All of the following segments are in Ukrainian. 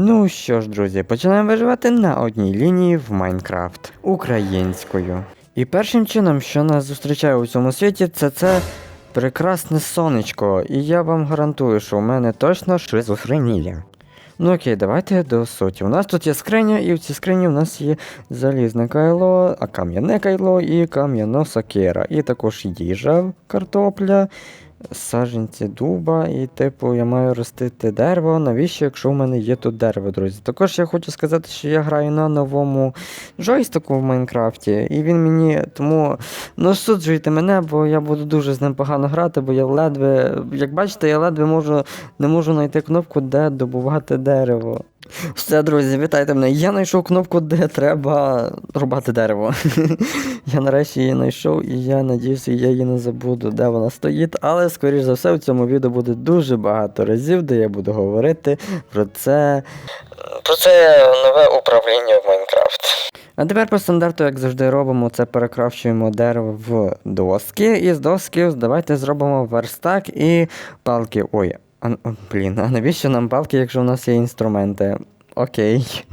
Ну що ж, друзі, починаємо виживати на одній лінії в Майнкрафт українською. І першим чином, що нас зустрічає у цьому світі, це це прекрасне сонечко. І я вам гарантую, що у мене точно шизофренія. Ну окей, давайте до суті. У нас тут є скриня, і в цій скрині у нас є залізне кайло, а кам'яне кайло і кам'яно сокира. І також їжа, картопля, саджанці дуба, і, типу, я маю ростити дерево. Навіщо, якщо в мене є тут дерево, друзі? Також я хочу сказати, що я граю на новому джойстику в Майнкрафті, і він мені тому ну суджуйте мене, бо я буду дуже з ним погано грати, бо я ледве, як бачите, я ледве можу не можу знайти кнопку, де добувати дерево. Все, друзі, вітайте мене. Я знайшов кнопку, де треба рубати дерево. я нарешті її знайшов, і я надіюся, я її не забуду, де вона стоїть. Але, скоріш за все, в цьому відео буде дуже багато разів, де я буду говорити про це. Про це нове управління в Майнкрафт. А тепер по стандарту, як завжди, робимо це перекрафчуємо дерево в доски. І з доски давайте зробимо верстак і палки. Ой, а, блін, а навіщо нам палки, якщо в нас є інструменти? Окей.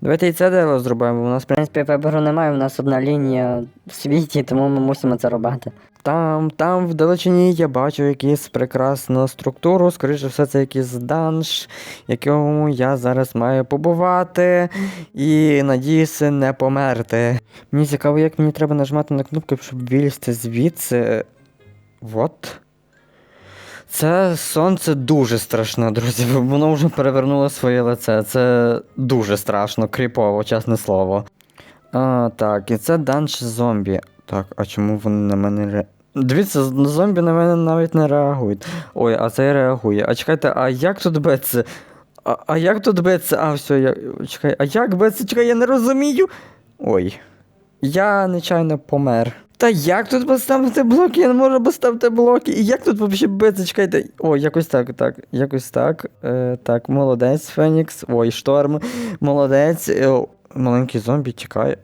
Давайте і це дерево зробимо, бо у нас В принципі, вибору немає, у нас одна лінія в світі, тому ми мусимо це робити. Там, там вдалечині я бачу якусь прекрасну структуру, скоріше все, це якийсь данж, якому я зараз маю побувати і надіюся не померти. Мені цікаво, як мені треба нажимати на кнопку, щоб вилізти звідси. Вот. Це сонце дуже страшне, друзі. Воно вже перевернуло своє лице. Це дуже страшно, кріпово, чесне слово. А, так, і це данж зомбі. Так, а чому вони на мене ре... Дивіться, зомбі на мене навіть не реагують. Ой, а цей реагує. А чекайте, а як тут биться? А, а як тут биться? А, все, я. Чекай, а як биться? Чекай, я не розумію. Ой. Я нечайно помер. Та як тут поставити блоки? Я не можу поставити блоки. І як тут взагалі биться? Чекайте. О, якось так, так, якось так. Е, так, молодець, Фенікс. Ой, шторм. Молодець. Е, о, маленький зомбі, чекай.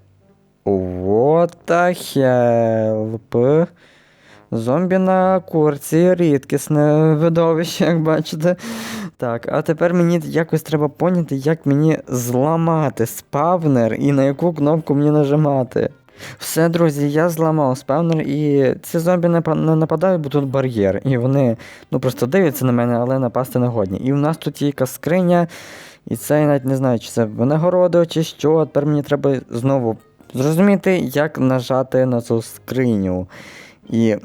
What the help? Зомбі на курці, рідкісне видовище, як бачите. Так, а тепер мені якось треба поняти, як мені зламати спавнер і на яку кнопку мені нажимати. Все, друзі, я зламав спавнер, і ці зомбі не, не нападають, бо тут бар'єр. І вони ну, просто дивляться на мене, але напасти не годні. І в нас тут є якась скриня, і це я навіть не знаю, чи це винагорода, чи що. Тепер мені треба знову зрозуміти, як нажати на цю скриню. І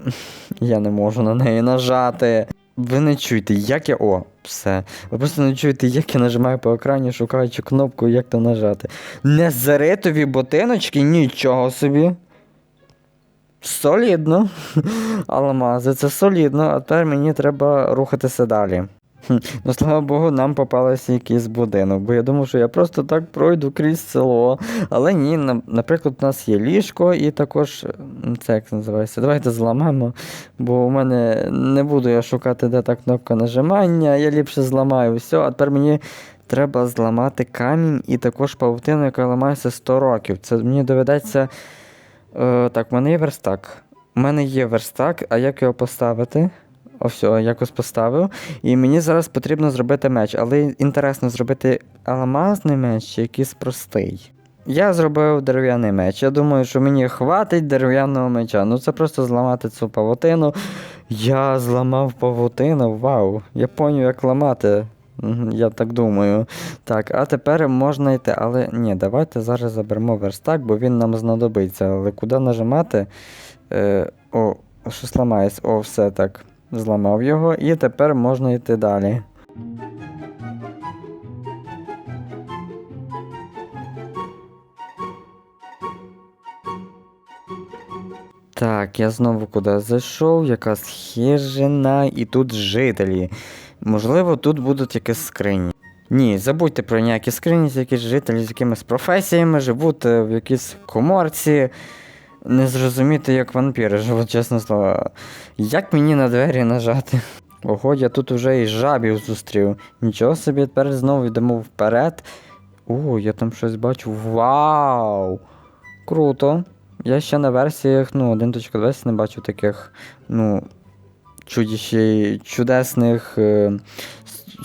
я не можу на неї нажати. Ви не чуєте, як я. О, все. Ви просто не чуєте, як я нажимаю по екрані, шукаючи кнопку, як там нажати. Незаритові ботиночки, нічого собі. Солідно. Алмази, це солідно, а тепер мені треба рухатися далі. Ну, слава Богу, нам попався якийсь будинок, бо я думав, що я просто так пройду крізь село. Але ні, наприклад, у нас є ліжко і також це як називається. Давайте зламаємо, бо у мене не буду я шукати, де та кнопка нажимання, я ліпше зламаю все, а тепер мені треба зламати камінь і також павутину, яка ламається 100 років. Це мені доведеться. Е, так, в мене є верстак. У мене є верстак, а як його поставити? О, все, якось поставив. І мені зараз потрібно зробити меч, але інтересно зробити алмазний меч чи якийсь простий. Я зробив дерев'яний меч. Я думаю, що мені хватить дерев'яного меча. Ну це просто зламати цю павутину. Я зламав павутину, вау. Я поняв, як ламати. Я так думаю. Так, а тепер можна йти. Але ні, давайте зараз заберемо верстак, бо він нам знадобиться. Але куди нажимати? Е, о, щось ламається. О, все так. Зламав його, і тепер можна йти далі. Так, я знову куди зайшов, якась хижина, і тут жителі. Можливо, тут будуть якісь скрині. Ні, забудьте про ніякі скрині, якісь жителі з якимись професіями живуть е, в якійсь коморці. Не зрозуміти, як вампіри живуть, чесне слово. Як мені на двері нажати? Ого, я тут уже і жабів зустрів. Нічого собі, тепер знову йдемо вперед. О, я там щось бачу. Вау! Круто. Я ще на версіях, ну, 1.20 не бачу таких, ну, чудіші, чудесних е,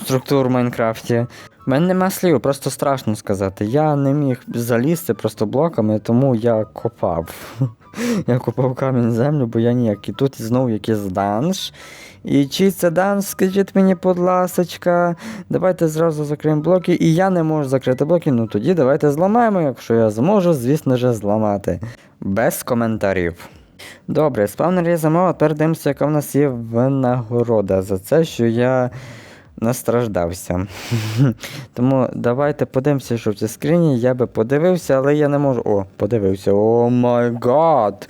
структур в Майнкрафті. У мене нема слів, просто страшно сказати. Я не міг залізти просто блоками, тому я копав. Я копав камінь землю, бо я ніяк. І тут знову якийсь данж. І чи це данж, скажіть мені, будь ласочка. Давайте зразу закриємо блоки. І я не можу закрити блоки. Ну тоді давайте зламаємо, якщо я зможу, звісно ж, зламати. Без коментарів. Добре, спавнер є замова, тепер дивимося, яка в нас є винагорода за це, що я настраждався. Тому давайте подивимося, що в цій скрині. Я би подивився, але я не можу. О, подивився. О май гад!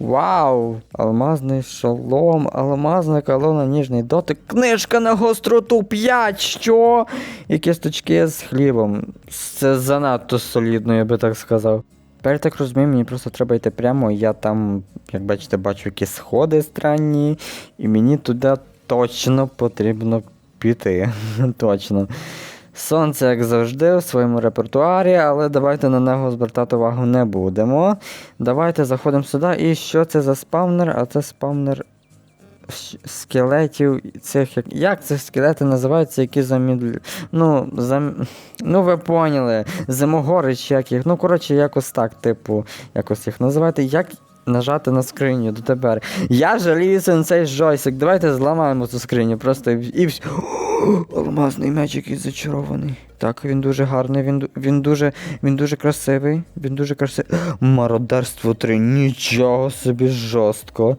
Вау! Алмазний шолом, алмазна колона, ніжний дотик. Книжка на гостроту 5. Що? І кісточки з хлібом. Це занадто солідно, я би так сказав. Тепер так розумію, мені просто треба йти прямо. Я там, як бачите, бачу якісь сходи странні, і мені туди точно потрібно піти. точно. Сонце, як завжди, в своєму репертуарі, але давайте на нього звертати увагу не будемо. Давайте заходимо сюди. І що це за спавнер? А це спавнер скелетів. Цих, як, як ці скелети називаються, які замідлю. Ну, зам... ну, ви поняли. Зимогори чи як їх. Ну, коротше, якось так, типу, якось їх називати. Як нажати на скриню дотепер? Я жаліюся на цей джойстик. Давайте зламаємо цю скриню. Просто і, все. Алмазний меч якийсь зачарований. Так, він дуже гарний, він, він дуже він дуже красивий. Він дуже красивий. Мародерство 3, нічого собі жорстко.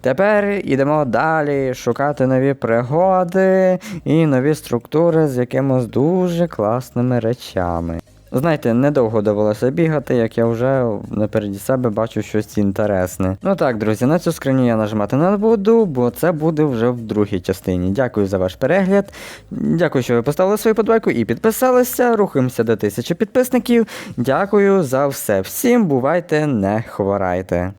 Тепер ідемо далі шукати нові пригоди і нові структури з якимось дуже класними речами. Знаєте, недовго довелося бігати, як я вже напереді себе бачу щось інтересне. Ну так, друзі, на цю скриню я нажимати не буду, бо це буде вже в другій частині. Дякую за ваш перегляд. Дякую, що ви поставили свою подбайку і підписалися. Рухаємося до тисячі підписників. Дякую за все. Всім бувайте, не хворайте.